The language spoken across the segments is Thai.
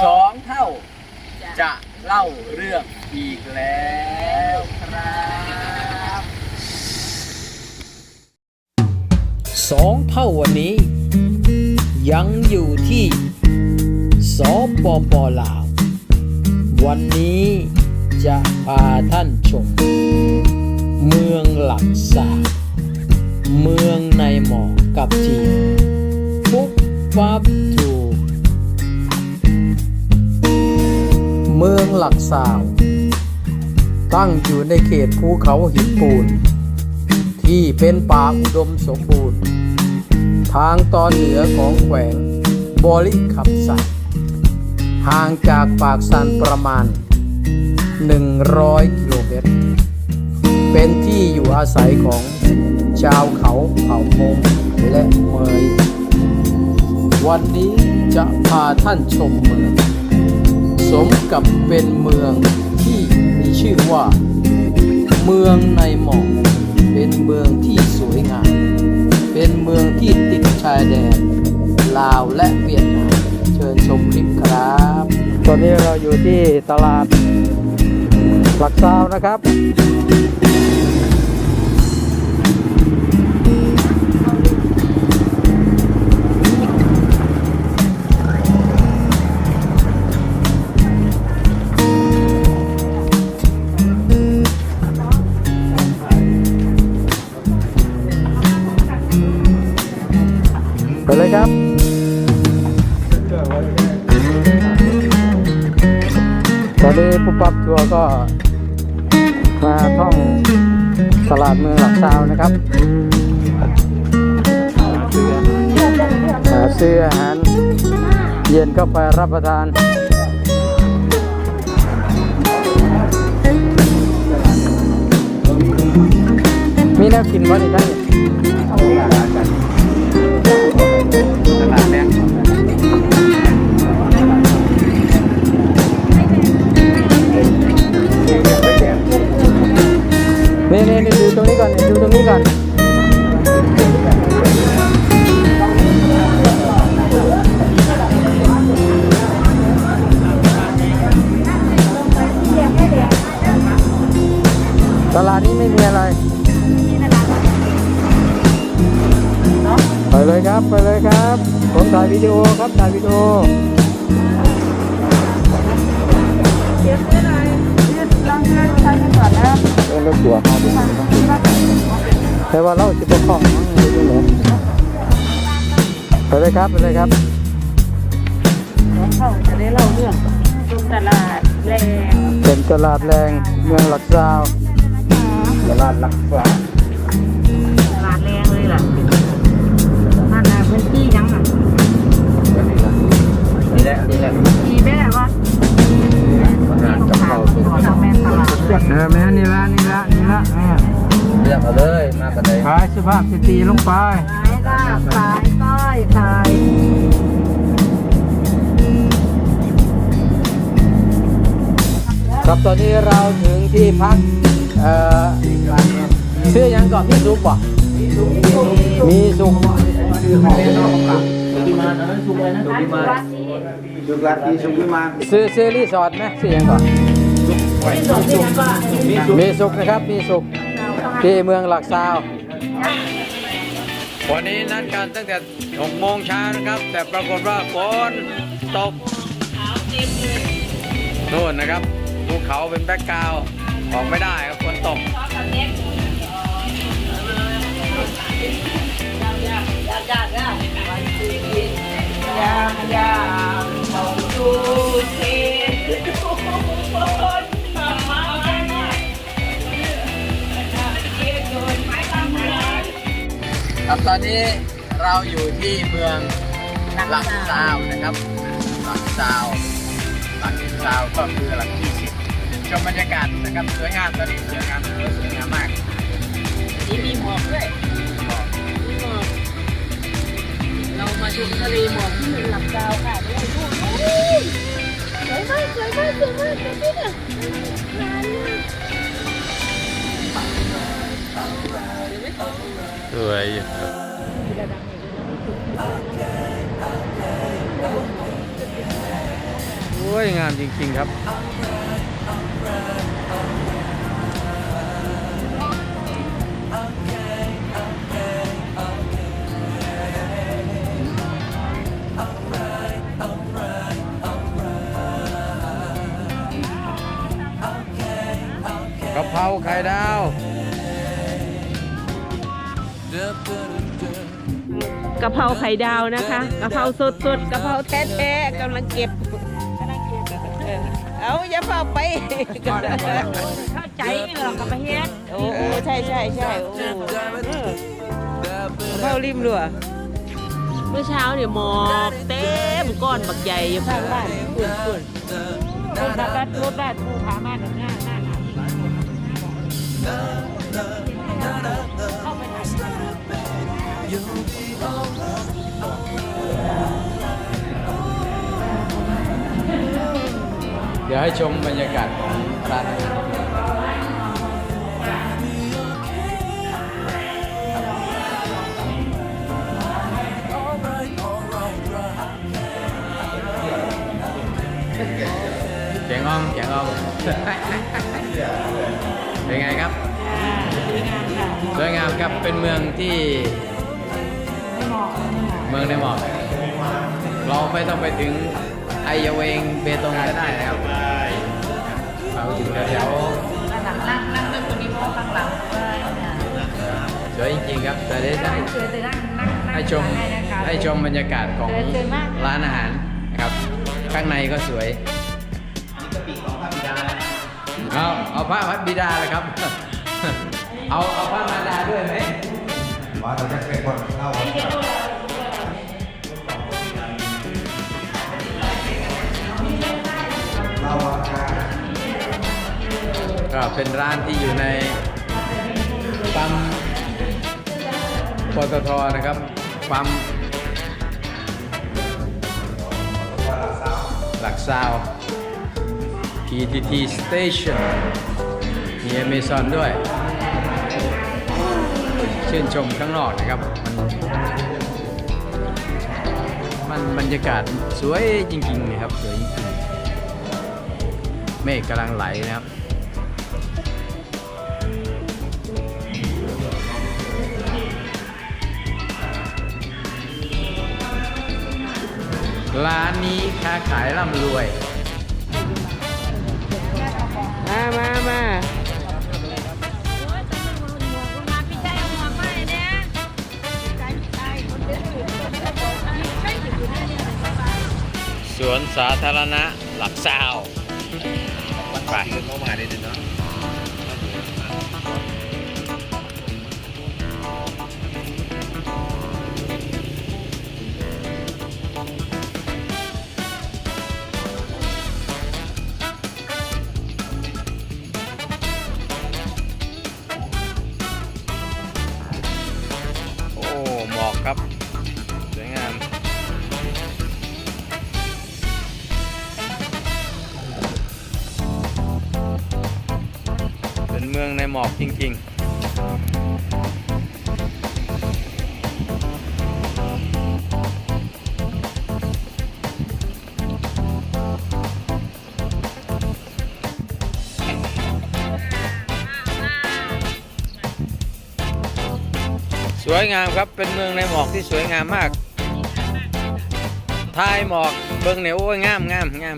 สองเท่า จะเล่าเรื่องอีกแล้วครับสองเท่าวันนี้ ยังอยู่ที่สปปลาว วันนี้จะพาท่านชม เมืองหลักสาเมืองในหมอกกับทีม องหลักสาว ตั้งอยู่ในเขตภูเขาหินปูน ที่เป็นป่าอุดมสมบูรณ์ ทางตอนเหนือของแขวงบริขับสัตห่างจากปากสันประมาณ 100 กิโลเมตร เป็นที่อยู่อาศัยของชาวเขาเผ่ามงและเมย วันนี้จะพาท่านชมเมือง สมกับเป็นเมืองที่มีชื่อว่า เมืองในหมอกเป็นเมืองที่สวยงาม เป็นเมืองที่ติดชายแดน ลาวและเวียดนาม เชิญชมคลิปครับ ตอนนี้เราอยู่ที่ตลาดหลักซาวนะครับ ตอนนี้ปุ๊บปั๊บทัวร์ก็มาท่องตลาดเมืองหลักซาวนะครับหาซื้ออาหารเย็นก็ไปรับประทานมีแนวกินบ่นี่ได้ต นี่ดูตรงนี้ก่อนนี่ดูตรงนี้ก่อนตลาดนี้ไม่มีอะไรไปเลยครับ ไปเลยครับ ผมถ่ายวิดีโอครับถ่ายวิดีโอเดี๋ยวซื้อหน่อยยืดลองเงินใช้ไปก่อนนะเออรถตัวเขา แต่ว่าเราจะประคองมั้งอยู่ตรงไหนไปเลยครับไปเลยครับของเขาจะได้เล่าเรื่องตลาดแรงเป็นตลาดแรงเมืองหลักซาวตลาดหลักสาตลาดแรงเลยล่ะนั่นน่ะพื้นที่ยังอะนี่แหละนี่แหละที่แม่ว่าร้านกับข้าวสุกทำแม่ตลาดเออแม่นี่ละนี่ละนี่ละ เออเรียกมาเลยมากันเลยขายสุภาพสตรีลงไปขายลาบขายก้อยขายครับตอนนี้เราถึงที่พักเอ่อชื่อยังก่อนมีสุกป่ะมีสุกสุกิมานเออสุกเลยนะสุกิมานวัดนี้สุกัดที่สุกิมานซื้อซื้อรีสอร์ทไหมชื่อยังก่อนที่สวนที่ยังก็มีสุกนะครับมีสุก ที่เมืองหลักซาว วันนี้นัดกันตั้งแต่6โมงเช้านะครับ แต่ปรากฏว่าฝนตกโน่นนะครับภูเขาเป็นแบ็กกราวออกไม่ได้ครับฝนตก ครับตอนนี้เราอยู่ที่เมืองหลักซาวนะครับหลักซาวหลักซาวก็คือหลักที่สิบชมบรรยากาศนะครับสวยงามตอนนี้สวยงามสวยงามมากนี่มีหมอกด้วยมีหมอกเรามาชมทะเลหมอกที่เมืองหลักดาวค่ะด้วยดูสวยมากสวยมากสวยมากดูสิเนี่ยนานมาก สวยเวยงามจริงๆครับกะเพราไข่ดาว กะเพราไข่ดาวนะคะกะเพราสดสดๆกะเพราแท้แท้ๆกำลังเก็บเออเอาอย่าเฝ้าไปเข้าใจเหรอกับประเทศโอ้โอ้ใช่ใช่ใช่โอ้เออเข้าริมรัวเมื่อเช้าเนี่ยหมอกเต็มก้อนบักใหญ่อยู่ข้างบ้านคุณคุณรถดัดรถดัดผู้พามาหนึ่งหน้าหน้าหนาวเข้าไปไหน เดี๋ยวให้ชมบรรยากาศของร้านอาหารแกงอ่อมแกงอ่อมเป็นไงครับสวยงามครับเป็นเมืองที่ เมืองในหมอกเราไม่ต้องไปถึงไอยาเวงเบตงก็ได้นะครับเราอยู่แถวนั่งนั่งนั่งตรงนี้เพราะข้างหลังว่าเนี่ยๆสวยจริงๆครับแต่ได้ได้เจอแต่นั่งนั่งนั่งให้ชมให้นะคะให้ชมบรรยากาศของเจอเจอมากร้านอาหารนะครับ ข้างในก็สวยเอาเอาพระพัดบิดาเลยครับ เอาเอาพระมารดาด้วยไหมว่าเราจะเป็นคนเล่าเรา เป็นร้านที่อยู่ในปั๊มปตทนะครับปั๊มหลักซาว PTT Station มี Amazon ด้วย ชื่นชมข้างนอกนะครับ มันมันบรรยากาศสวยจริงๆนะครับ สวยจริงๆเมฆกำลังไหลนะครับ ร้านนี้ค้าขายร่ำรวย มามามาสวนสาธารณะหลักซาว ไป เข้ามาได้เนาะ หมอกจริง ๆสวยงามครับ เป็นเมืองในหมอกที่สวยงามมาก ทายหมอก เบิ้งเนี่ยโอ้ยงามงามงาม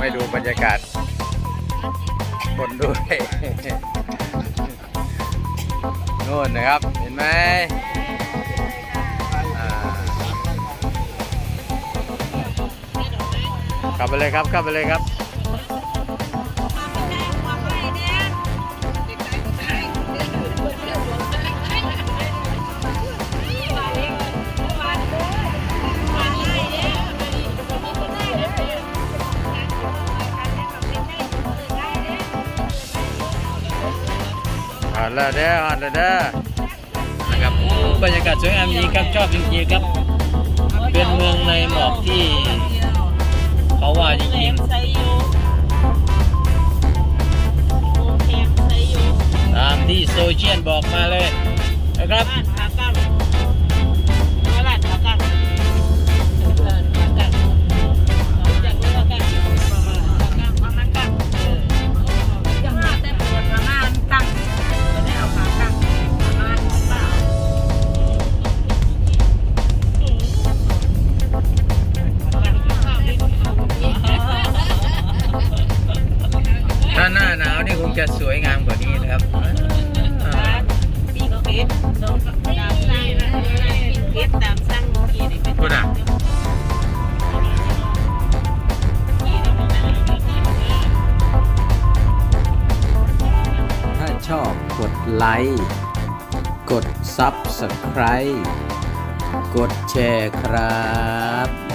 ให้ดูบรรยากาศ คนด้วยนู่นนะครับ เห็นไหมอ่าขับไปเลยครับขับไปเลยครับ ดแล้วเด้อฮอดเล้วเด้อนะครับบรรยากาศสวยงามดีครับชอบจริงๆครับ เป็นเมืองในหมอกที่เขาว่าจริงๆตามที่โซเชียลบอกมาเลยนะครับ ไลค์ กด Subscribe กดแชร์ครับ